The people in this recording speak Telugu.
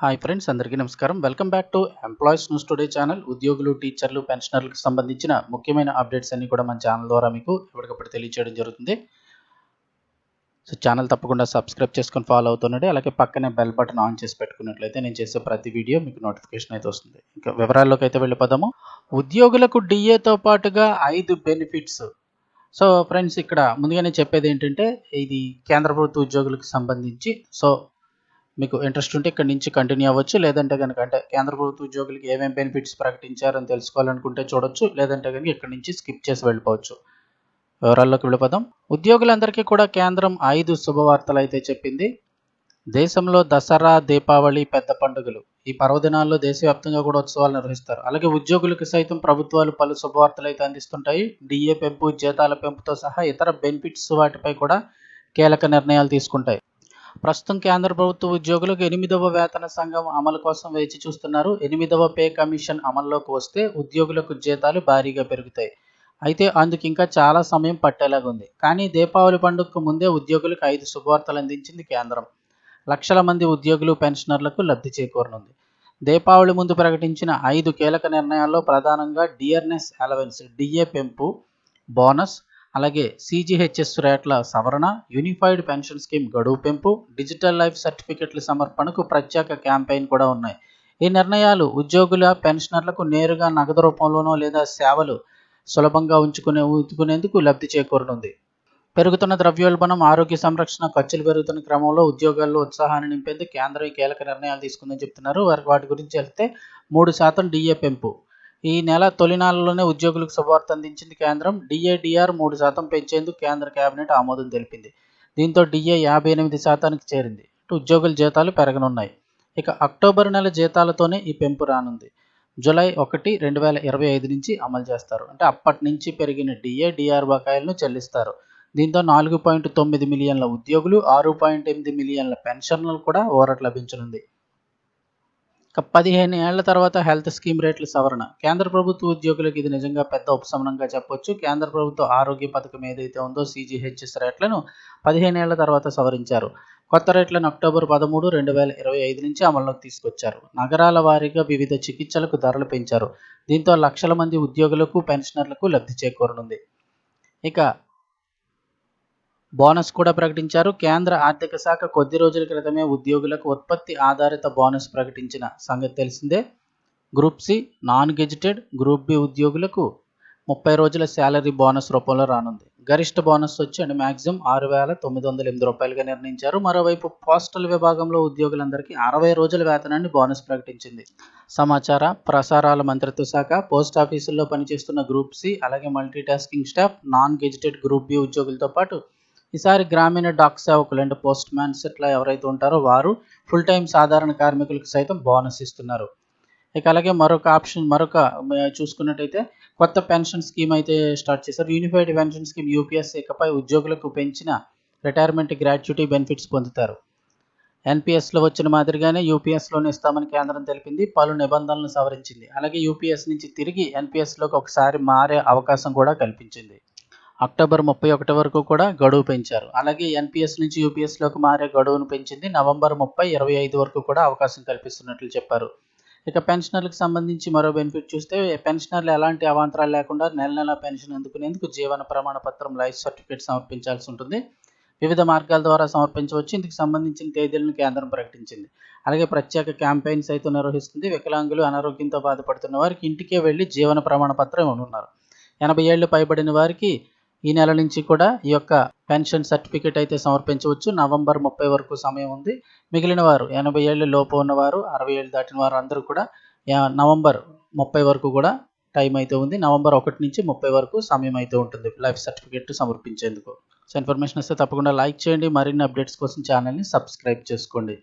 హాయ్ ఫ్రెండ్స్ అందరికీ నమస్కారం. Welcome back to employees news today channel. ఉద్యోగులు టీచర్లు పెన్షనర్లకు సంబంధించిన ముఖ్యమైన అప్డేట్స్ అన్ని కూడా మన ఛానల్ ద్వారా మీకు ఎప్పటికప్పుడు తెలియజేయడం జరుగుతుంది. సో ఛానల్ తప్పకుండా సబ్స్క్రైబ్ చేసుకొని ఫాలో అవుతుండండి. అలాగే పక్కనే బెల్ బటన్ ఆన్ చేసి పెట్టుకున్నట్లయితే నేను చేసే ప్రతి వీడియో మీకు నోటిఫికేషన్ అయితే వస్తుంది. ఇంకా వివరాల్లోకి అయితే వెళ్ళిపోదాము. ఉద్యోగులకు డిఏతో పాటుగా ఐదు బెనిఫిట్స్. సో ఫ్రెండ్స్ ఇక్కడ ముందుగానే చెప్పేది ఏంటంటే ఇది కేంద్ర ప్రభుత్వ ఉద్యోగులకు సంబంధించి. సో మీకు ఇంట్రెస్ట్ ఉంటే ఇక్కడ నుంచి కంటిన్యూ అవ్వచ్చు. లేదంటే కనుక అంటే కేంద్ర ప్రభుత్వ ఉద్యోగులకి ఏమేమి బెనిఫిట్స్ ప్రకటించారని తెలుసుకోవాలనుకుంటే చూడొచ్చు. లేదంటే కనుక ఇక్కడ నుంచి స్కిప్ చేసి వెళ్ళిపోవచ్చు. వివరాల్లోకి వెళ్ళిపోదాం. ఉద్యోగులందరికీ కూడా కేంద్రం ఐదు శుభవార్తలు అయితే చెప్పింది. దేశంలో దసరా దీపావళి పెద్ద పండుగలు. ఈ పర్వదినాల్లో దేశవ్యాప్తంగా కూడా ఉత్సవాలు నిర్వహిస్తారు. అలాగే ఉద్యోగులకు సైతం ప్రభుత్వాలు పలు శుభవార్తలు అయితే అందిస్తుంటాయి. డిఏ పెంపు జీతాల పెంపుతో సహా ఇతర బెనిఫిట్స్ వాటిపై కూడా కీలక నిర్ణయాలు తీసుకుంటాయి. ప్రస్తుతం కేంద్ర ప్రభుత్వ ఉద్యోగులకు ఎనిమిదవ వేతన సంఘం అమలు కోసం వేచి చూస్తున్నారు. ఎనిమిదవ పే కమిషన్ అమల్లోకి వస్తే ఉద్యోగులకు జీతాలు భారీగా పెరుగుతాయి. అయితే అందుకు ఇంకా చాలా సమయం పట్టేలాగా ఉంది కానీ దీపావళి పండుగకు ముందే ఉద్యోగులకు ఐదు శుభవార్తలు అందించింది కేంద్రం. లక్షల మంది ఉద్యోగులు పెన్షనర్లకు లబ్ధి చేకూరనుంది. దీపావళి ముందు ప్రకటించిన ఐదు కీలక నిర్ణయాల్లో ప్రధానంగా డిఆర్ఎస్ అలవెన్స్ డిఏ పెంపు బోనస్ అలాగే సీజీహెచ్ఎస్ రేట్ల సవరణ యూనిఫైడ్ పెన్షన్ స్కీమ్ గడువు పెంపు డిజిటల్ లైఫ్ సర్టిఫికెట్ల సమర్పణకు ప్రత్యేక క్యాంపెయిన్ కూడా ఉన్నాయి. ఈ నిర్ణయాలు ఉద్యోగుల పెన్షనర్లకు నేరుగా నగదు రూపంలోనో లేదా సేవలు సులభంగా ఉంచుకునే ఉంచుకునేందుకు లబ్ధి చేకూరనుంది. పెరుగుతున్న ద్రవ్యోల్బణం ఆరోగ్య సంరక్షణ ఖర్చులు పెరుగుతున్న క్రమంలో ఉద్యోగాల్లో ఉత్సాహాన్ని నింపేందుకు కేంద్రం ఈ కీలక నిర్ణయాలు తీసుకుందని చెప్తున్నారు. వారి వాటి గురించి వెళ్తే మూడు శాతం డిఏ పెంపు. ఈ నెల తొలినాళ్ళలోనే ఉద్యోగులకు శుభవార్త అందించింది కేంద్రం. డిఏడిఆర్ మూడు శాతం పెంచేందుకు కేంద్ర కేబినెట్ ఆమోదం తెలిపింది. దీంతో డిఏ యాభై ఎనిమిది శాతానికి చేరింది. ఇటు ఉద్యోగుల జీతాలు పెరగనున్నాయి. ఇక అక్టోబర్ నెల జీతాలతోనే ఈ పెంపు రానుంది. జూలై ఒకటి రెండు వేల ఇరవై ఐదు నుంచి అమలు చేస్తారు. అంటే అప్పటి నుంచి పెరిగిన డిఏ డిఆర్ బకాయిలను చెల్లిస్తారు. దీంతో నాలుగు పాయింట్ తొమ్మిది మిలియన్ల ఉద్యోగులు ఆరు పాయింట్ ఎనిమిది మిలియన్ల పెన్షన్లు కూడా ఓరట్ లభించనుంది. పదిహేను ఏళ్ళ తర్వాత హెల్త్ స్కీమ్ రేట్ల సవరణ. కేంద్ర ప్రభుత్వ ఉద్యోగులకు ఇది నిజంగా పెద్ద ఉపశమనంగా చెప్పొచ్చు. కేంద్ర ప్రభుత్వ ఆరోగ్య పథకం ఏదైతే ఉందో సిజిహెచ్ఎస్ రేట్లను పదిహేను ఏళ్ళ తర్వాత సవరించారు. కొత్త రేట్లను అక్టోబర్ పదమూడు రెండు వేల ఇరవై ఐదు నుంచి అమల్లోకి తీసుకొచ్చారు. నగరాల వారీగా వివిధ చికిత్సలకు ధరలు పెంచారు. దీంతో లక్షల మంది ఉద్యోగులకు పెన్షనర్లకు లబ్ధి చేకూరనుంది. ఇక బోనస్ కూడా ప్రకటించారు. కేంద్ర ఆర్థిక శాఖ కొద్ది రోజుల క్రితమే ఉద్యోగులకు ఉత్పత్తి ఆధారిత బోనస్ ప్రకటించిన సంగతి తెలిసిందే. Group C non gazetted group B ఉద్యోగులకు ముప్పై రోజుల శాలరీ బోనస్ రూపంలో రానుంది. గరిష్ట బోనస్ వచ్చి అంటే మ్యాక్సిమం ఆరు వేల తొమ్మిది వందల ఎనిమిది రూపాయలుగా నిర్ణయించారు. మరోవైపు పోస్టల్ విభాగంలో ఉద్యోగులందరికీ అరవై రోజుల వేతనాన్ని బోనస్ ప్రకటించింది. సమాచార ప్రసారాల మంత్రిత్వ శాఖ పోస్ట్ ఆఫీసుల్లో పనిచేస్తున్న గ్రూప్ సి అలాగే multitasking staff non gazetted group B ఉద్యోగులతో పాటు ఈసారి గ్రామీణ డాక్ సేవకులు అంటే పోస్ట్ మ్యాన్స్ ఇట్లా ఎవరైతే ఉంటారో వారు ఫుల్ టైం సాధారణ కార్మికులకు సైతం బోనస్ ఇస్తున్నారు. ఇక అలాగే మరొక ఆప్షన్ మరొక చూసుకున్నట్టయితే కొత్త పెన్షన్ స్కీమ్ అయితే స్టార్ట్ చేశారు. యూనిఫైడ్ పెన్షన్ స్కీమ్ యూపీఎస్ ఇకపై ఉద్యోగులకు పెంచిన రిటైర్మెంట్ గ్రాట్యుటీ బెనిఫిట్స్ పొందుతారు. ఎన్పిఎస్లో వచ్చిన మాదిరిగానే యూపీఎస్లోనే ఇస్తామని కేంద్రం తెలిపింది. పలు నిబంధనలను సవరించింది. అలాగే యూపీఎస్ నుంచి తిరిగి ఎన్పిఎస్లోకి ఒకసారి మారే అవకాశం కూడా కల్పించింది. అక్టోబర్ ముప్పై ఒకటి వరకు కూడా గడువు పెంచారు. అలాగే ఎన్పిఎస్ నుంచి యూపీఎస్లోకి మారే గడువును పెంచింది నవంబర్ ముప్పై ఇరవై ఐదు వరకు కూడా అవకాశం కల్పిస్తున్నట్లు చెప్పారు. ఇక పెన్షనర్లకు సంబంధించి మరో బెనిఫిట్ చూస్తే పెన్షనర్లు ఎలాంటి అవాంతరాలు లేకుండా నెల నెల పెన్షన్ అందుకునేందుకు జీవన ప్రమాణ పత్రం లైఫ్ సర్టిఫికేట్ సమర్పించాల్సి ఉంటుంది. వివిధ మార్గాల ద్వారా సమర్పించవచ్చు. ఇందుకు సంబంధించిన తేదీలను కేంద్రం ప్రకటించింది. అలాగే ప్రత్యేక క్యాంపెయిన్స్ అయితే నిర్వహిస్తుంది. వికలాంగులు అనారోగ్యంతో బాధపడుతున్న వారికి ఇంటికే వెళ్ళి జీవన ప్రమాణ పత్రం ఇవ్వనున్నారు. ఎనభై ఏళ్ళు పైబడిన వారికి ఈ నెల నుంచి కూడా ఈ యొక్క పెన్షన్ సర్టిఫికేట్ అయితే సమర్పించవచ్చు. నవంబర్ ముప్పై వరకు సమయం ఉంది. మిగిలిన వారు ఎనభై ఏళ్ళ లోపు ఉన్నవారు అరవై ఏళ్ళు దాటిన వారు అందరూ కూడా నవంబర్ ముప్పై వరకు కూడా టైం అయితే ఉంది. నవంబర్ ఒకటి నుంచి ముప్పై వరకు సమయం అయితే ఉంటుంది లైఫ్ సర్టిఫికేట్ సమర్పించేందుకు. సో ఇన్ఫర్మేషన్ వస్తే తప్పకుండా లైక్ చేయండి. మరిన్ని అప్డేట్స్ కోసం ఛానల్ని సబ్స్క్రైబ్ చేసుకోండి.